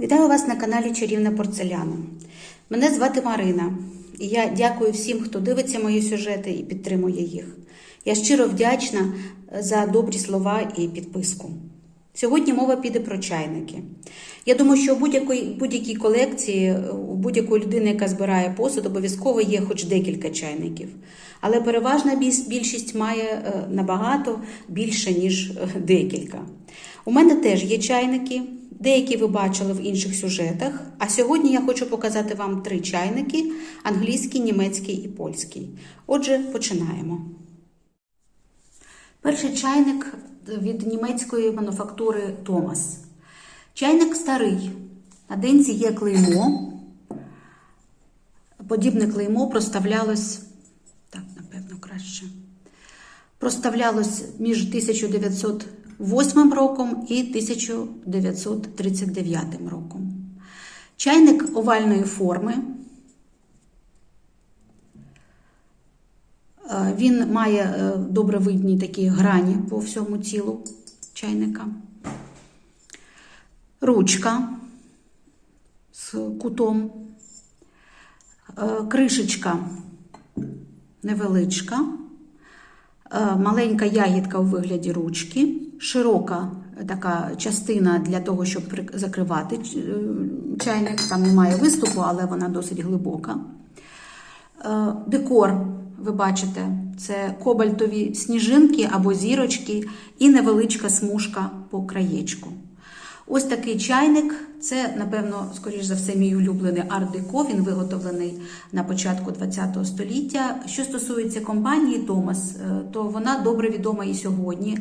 Вітаю вас на каналі Чарівна Порцеляна. Мене звати Марина, і я дякую всім, хто дивиться мої сюжети і підтримує їх. Я щиро вдячна за добрі слова і підписку. Сьогодні мова піде про чайники. Я думаю, що у будь-якій колекції, у будь-якої людини, яка збирає посуд, обов'язково є хоч декілька чайників. Але переважна більшість має е, набагато більше, ніж е, декілька. У мене теж є чайники, деякі ви бачили в інших сюжетах. А сьогодні я хочу показати вам три чайники: англійський, німецький і польський. Отже, починаємо. Перший чайник від німецької мануфактури Томас. Чайник старий. На денці є клеймо. Подібне клеймо проставлялось, так, напевно, краще. Проставлялось між 1908 роком і 1939 роком. Чайник овальної форми. Е, Він має е, добре видні такі грані по всьому тілу чайника. Ручка з кутом, Е, кришечка невеличка, Е, маленька ягідка у вигляді ручки, широка така частина для того, щоб закривати е, чайник. Там немає виступу, але вона досить глибока. Е, Декор, ви бачите, це кобальтові сніжинки або зірочки і невеличка смужка по краєчку. Ось такий чайник. Це, напевно, скоріш за все, мій улюблений арт-деко. Він виготовлений на початку ХХ століття. Що стосується компанії Томас, е, то вона добре відома і сьогодні.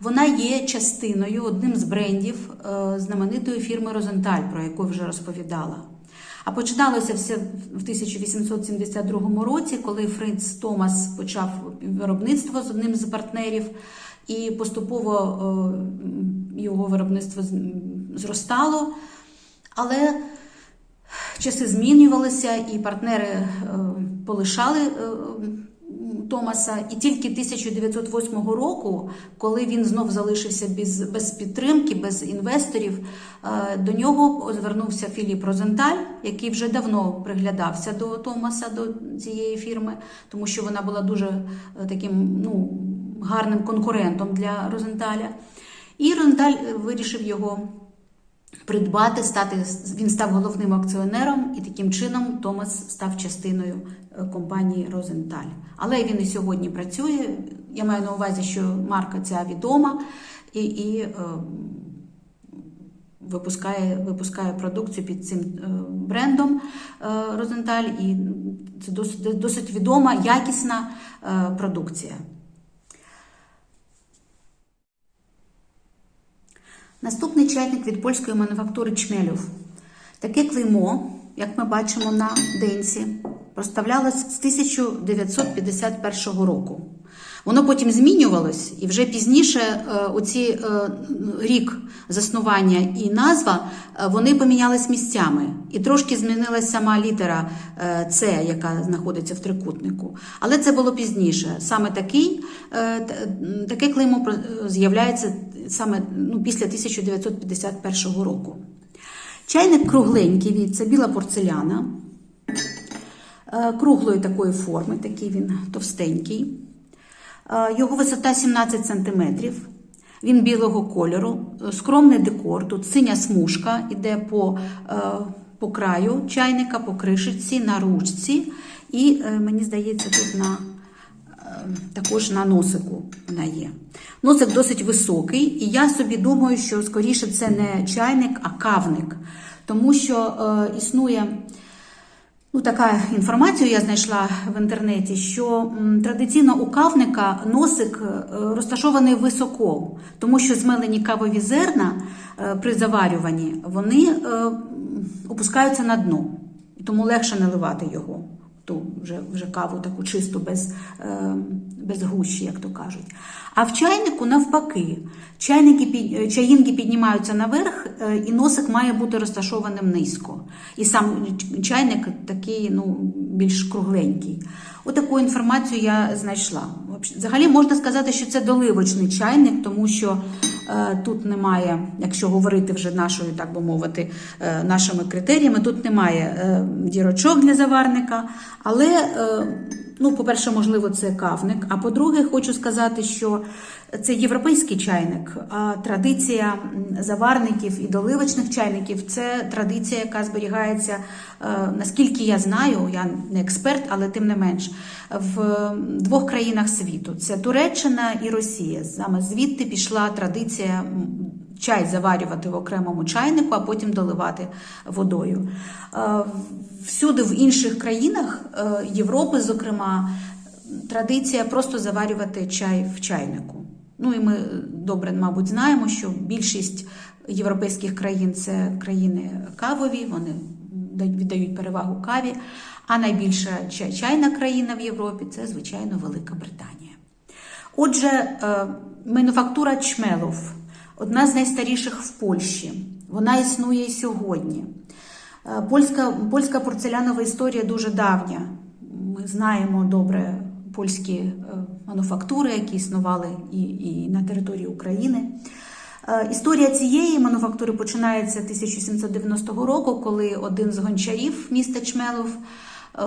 Вона є частиною, одним з брендів е, знаменитої фірми Розенталь, про яку вже розповідала. А починалося все в 1872 році, коли Фриц Томас почав виробництво з одним з партнерів, і поступово е, його виробництво зростало. Але часи змінювалися, і партнери е, полишали Томаса. І тільки 1908 року, коли він знов залишився без, без підтримки, без інвесторів, е, до нього звернувся Філіп Розенталь, який вже давно приглядався до Томаса, до цієї фірми, тому що вона була дуже е, таким ну, гарним конкурентом для Розенталя. І Розенталь е, вирішив його придбати, стати він став головним акціонером, і таким чином Томас став частиною е, компанії Розенталь. Але він і сьогодні працює. Я маю на увазі, що марка ця відома і, і е, випускає, випускає продукцію під цим е, брендом Розенталь, і це досить, досить відома, якісна е, продукція. Наступний чайник від польської мануфактури Чмелюв. Таке клеймо, як ми бачимо на денці, проставлялось з 1951 року. Воно потім змінювалось, і вже пізніше е, оці е, рік заснування і назва е, вони помінялись місцями. І трошки змінилась сама літера е, С, яка знаходиться в трикутнику. Але це було пізніше. Саме такий, е, таке клеймо з'являється саме ну, після 1951 року. Чайник кругленький, це біла порцеляна, е, круглої такої форми, такий він товстенький. Е, Його висота 17 см. Він білого кольору, е, скромний декор. Тут синя смужка йде по, е, по краю чайника, по кришечці, на ручці. І мені здається, тут на, також на носику вона є. Носик досить високий, і я собі думаю, що скоріше це не чайник, а кавник. Тому що е, існує. Ну, така інформацію я знайшла в інтернеті, що традиційно у кавника носик е, розташований високо, тому що змелені кавові зерна е, при заварюванні вони е, опускаються на дно, тому легше наливати його. Ту вже, вже каву таку чисту, без, без гущі, як то кажуть. А в чайнику навпаки, чайники, е, чаїнки піднімаються наверх, е, і носик має бути розташованим низько. І сам чайник такий ну, більш кругленький. Отаку інформацію я знайшла. Взагалі можна сказати, що це доливочний чайник, тому що е, тут немає, якщо говорити вже нашою, так би мовити, е, нашими критеріями, тут немає е, дірочок для заварника. Але, е, ну, по-перше, можливо, це кавник. А по-друге, хочу сказати, що це європейський чайник, а традиція заварників і доливочних чайників це традиція, яка зберігається, е, наскільки я знаю, я не експерт, але тим не менш, в двох країнах світу: це Туреччина і Росія. Саме звідти пішла традиція чай заварювати в окремому чайнику, а потім доливати водою. Е, Всюди в інших країнах е, Європи, зокрема, традиція просто заварювати чай в чайнику. Ну і ми добре, мабуть, знаємо, що більшість європейських країн це країни кавові, вони віддають перевагу каві. А найбільша чайна країна в Європі це, звичайно, Велика Британія. Отже, е, мануфактура чмелов одна з найстаріших в Польщі. Вона існує і сьогодні. Е, Польська, польська порцелянова історія дуже давня. Ми знаємо добре польські е, мануфактури, які існували і, і на території України. Е, Історія цієї мануфактури починається 1790 року, коли один з гончарів міста Чмелов е,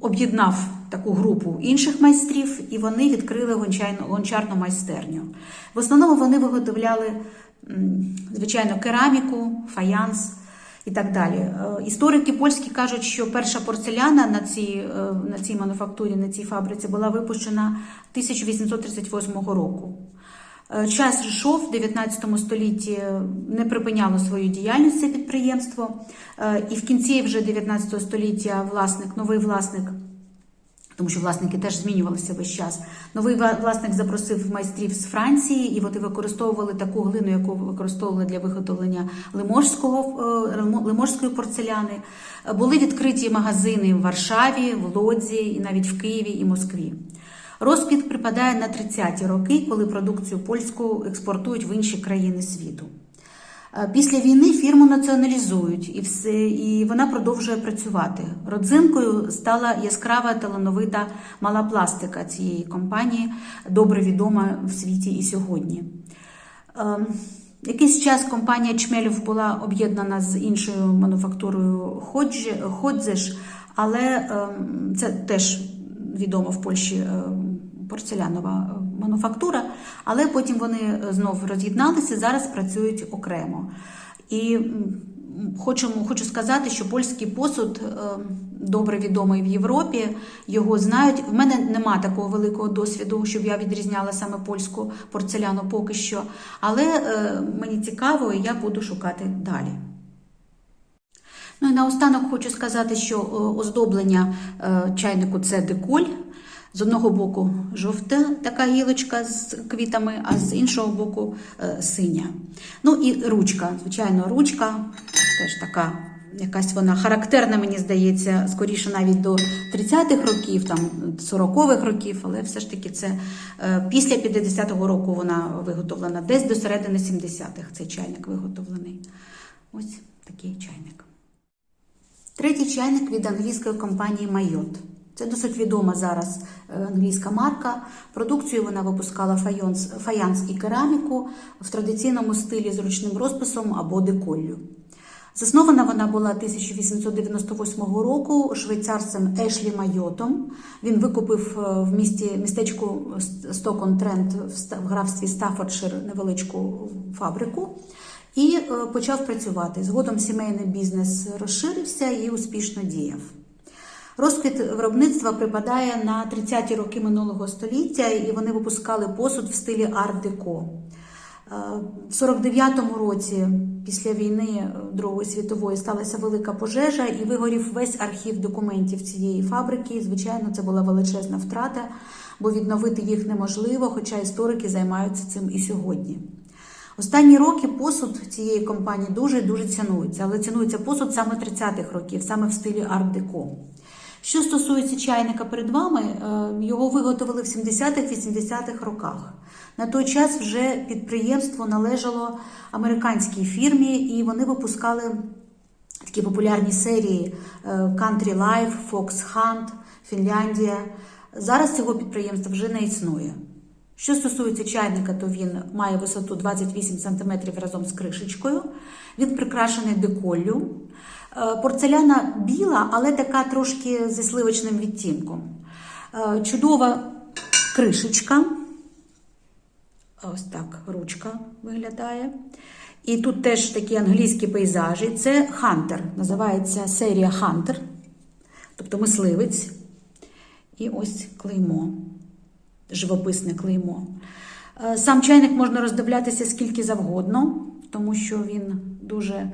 об'єднав таку групу інших майстрів, і вони відкрили гончарну, майстерню. В основному вони виготовляли, звичайно, кераміку, фаянс і так далі. Е, Історики польські кажуть, що перша порцеляна на цій, на цій мануфактурі, на цій фабриці була випущена 1838 року. Е, Час йшов в 19 столітті е, не припиняло свою діяльність це підприємство, Е, і в кінці вже 19 століття власник, новий власник, тому що власники теж змінювалися весь час. Новий власник запросив майстрів з Франції, і вони використовували таку глину, яку використовували для виготовлення лиможського, лиможської порцеляни. Були відкриті магазини в Варшаві, в Лодзі, і навіть в Києві і Москві. Розквіт припадає на 30-ті роки, коли продукцію польську експортують в інші країни світу. Е, Після війни фірму націоналізують, і все, і вона продовжує працювати. Родзинкою стала яскрава талановита мала пластика цієї компанії, добре відома в світі і сьогодні. Ем, Якийсь час компанія Чмелів була об'єднана з іншою мануфактурою Ходзеш, але ем, це теж відомо в Польщі ем, порцелянова е, мануфактура, але потім вони е, знов роз'єдналися, зараз працюють окремо. І хочу, хочу сказати, що польський посуд е, добре відомий в Європі, його знають. В мене нема такого великого досвіду, щоб я відрізняла саме польську порцеляну поки що. Але мені цікаво, і я буду шукати далі. Ну і наостанок хочу сказати, що оздоблення чайнику це деколь. З одного боку жовта така гілочка з квітами, а з іншого боку е, синя. Ну і ручка, звичайно, ручка теж така. Якась вона характерна, мені здається, скоріше навіть до 30-х років, там 40-х років, але все ж таки це е, після 50-го року вона виготовлена, десь до середини 70-х цей чайник виготовлений. Ось такий чайник. Третій чайник від англійської компанії Майот. Це досить відома зараз е, англійська марка. Продукцію вона випускала фаянс, фаянс і кераміку в традиційному стилі з ручним розписом або деколлю. Заснована вона була 1898 року швейцарцем Ешлі Майотом. Він викупив е, в місті містечку Стокон Трент в графстві Стаффордшир невеличку фабрику і е, почав працювати. Згодом сімейний бізнес розширився і успішно діяв. Розквіт виробництва припадає на 30-ті роки минулого століття, і вони випускали посуд в стилі арт-деко. Е, В 49-му році, після війни е, Другої світової, сталася велика пожежа і вигорів весь архів документів цієї фабрики. Звичайно, це була величезна втрата, бо відновити їх неможливо, хоча історики займаються цим і сьогодні. Останні роки посуд цієї компанії дуже дуже цінується, але цінується посуд саме 30-х років, саме в стилі арт-деко. Що стосується чайника перед вами, е, його виготовили в 70-х-80-х роках. На той час вже підприємство належало американській фірмі, і вони випускали такі популярні серії е, Country Life, Fox Hunt, Фінляндія. Зараз цього підприємства вже не існує. Що стосується чайника, то він має висоту 28 см разом з кришечкою. Він прикрашений деколлю. Е, Порцеляна біла, але така трошки зі сливочним відтінком. Е, Чудова кришечка. Ось так ручка виглядає. І тут теж такі англійські пейзажі. Це Хантер. Називається серія Хантер, тобто мисливець. І ось клеймо, живописне клеймо. Е, Сам чайник можна роздивлятися скільки завгодно, тому що він дуже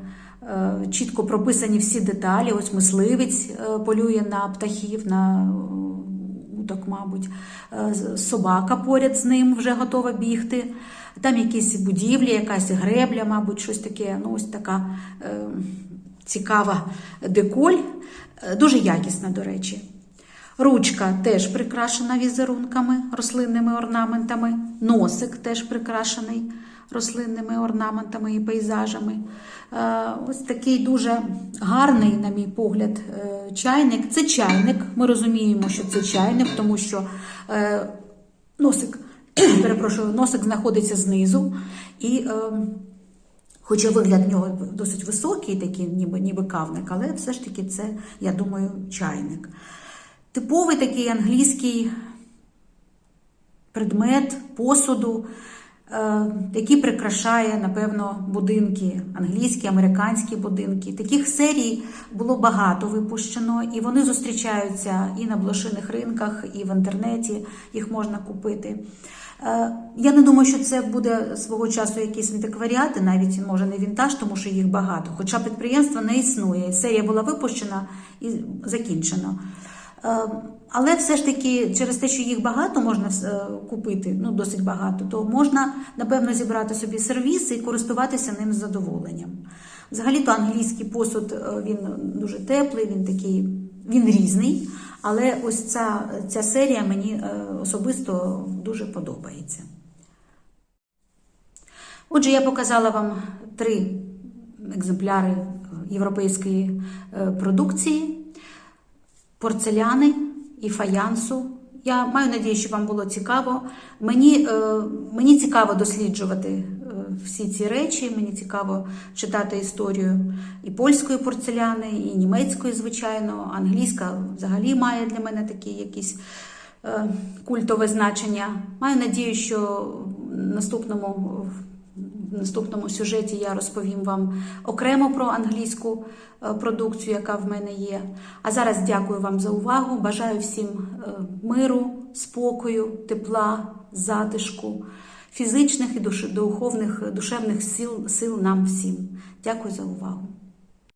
чітко прописані всі деталі. Ось мисливець е, полює на птахів, на е, уток, мабуть, Е, собака поряд з ним вже готова бігти. Там якісь будівлі, якась гребля, мабуть, щось таке. Ну, ось така е, цікава деколь, Е, дуже якісна, до речі. Ручка теж прикрашена візерунками, рослинними орнаментами. Носик теж прикрашений рослинними орнаментами і пейзажами. Е, Ось такий дуже гарний, на мій погляд, е, чайник. Це чайник. Ми розуміємо, що це чайник, тому що е, носик, перепрошую, носик знаходиться знизу. І Хоча вигляд в нього досить високий, такий, ніби, ніби кавник, але все ж таки це, я думаю, чайник. Типовий такий англійський предмет посуду, е, який прикрашає, напевно, будинки, англійські, американські будинки. Таких серій було багато випущено, і вони зустрічаються і на блошиних ринках, і в інтернеті їх можна купити. Е, Я не думаю, що це буде свого часу якийсь антикваріат, і навіть може не вінтаж, тому що їх багато. Хоча підприємство не існує. Серія була випущена і закінчена. Е, Але все ж таки, через те, що їх багато можна е, купити, ну досить багато, то можна напевно зібрати собі сервіс і користуватися ним з задоволенням. Взагалі-то англійський посуд е, він дуже теплий, він такий, він різний. Але ось ця, ця серія мені особисто дуже подобається. Отже, я показала вам три екземпляри європейської продукції порцеляни і фаянсу. Я маю надію, що вам було цікаво. Мені, е, мені цікаво досліджувати е, всі ці речі. Мені цікаво читати історію і польської порцеляни, і німецької, звичайно. Англійська взагалі має для мене такі якісь е, культове значення. Маю надію, що в наступному в наступному сюжеті я розповім вам окремо про англійську е, продукцію, яка в мене є. А зараз дякую вам за увагу. Бажаю всім е, миру, спокою, тепла, затишку, фізичних і духовних, душевних сил, сил нам всім. Дякую за увагу.